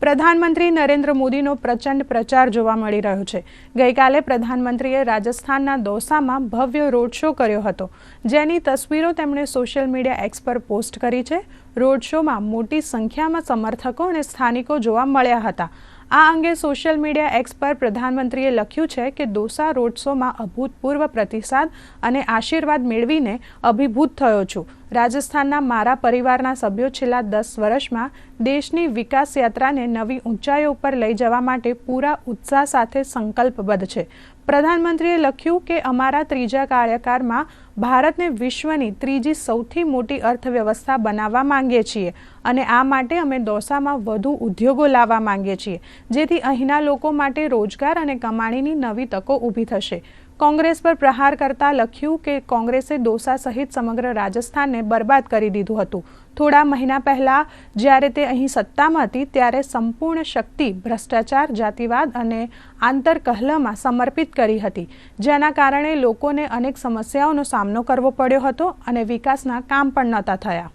પ્રધાનમંત્રી નરેન્દ્ર મોદીનો પ્રચંડ પ્રચાર જોવા મળી રહ્યો છે. ગઈકાલે પ્રધાનમંત્રીએ રાજસ્થાનના દોસામાં ભવ્ય રોડ શો કર્યો હતો. જેની તસવીરો તેમણે સોશિયલ મીડિયા એક્સ પર પોસ્ટ કરી છે. રોડ શોમાં મોટી સંખ્યામાં સમર્થકો અને સ્થાનિકો જોવા મળ્યા હતા. આ અંગે સોશિયલ મીડિયા એક્સ પર પ્રધાનમંત્રીએ લખ્યું છે કે દોસા રોડ શોમાં અભૂતપૂર્વ પ્રતિસાદ અને આશીર્વાદ મેળવીને અભિભૂત થયો છું. રાજસ્થાનના મારા પરિવારના સભ્યો છેલ્લા દસ વર્ષમાં દેશની વિકાસ યાત્રાને નવી ઊંચાઈઓ ઉપર લઈ જવા માટે પૂરા ઉત્સાહ સાથે સંકલ્પબદ્ધ છે. પ્રધાનમંત્રીએ લખ્યું કે અમારા ત્રીજા કાર્યકાળમાં ભારતને વિશ્વની ત્રીજી સૌથી મોટી અર્થવ્યવસ્થા બનાવવા માંગીએ છીએ અને આ માટે અમે દોસામાં વધુ ઉદ્યોગો લાવવા માંગીએ છીએ, જેથી અહીંના લોકો માટે રોજગાર અને કમાણીની નવી તકો ઊભી થશે. કોંગ્રેસ પર પ્રહાર કરતા લખ્યું કે કોંગ્રેસે દોસા સહિત સમગ્ર રાજસ્થાનને બરબાદ કરી દીધું હતું. થોડા મહિના પહેલા જ્યારે તે અહીં સત્તામાં હતી, ત્યારે સંપૂર્ણ શક્તિ, ભ્રષ્ટાચાર, જાતિવાદ અને આંતરકહલમાં સમર્પિત કરી હતી. જેના કારણે લોકોને અનેક સમસ્યાઓનો સામનો કરવો પડ્યો હતો અને વિકાસના કામ પણ નહોતા થયા.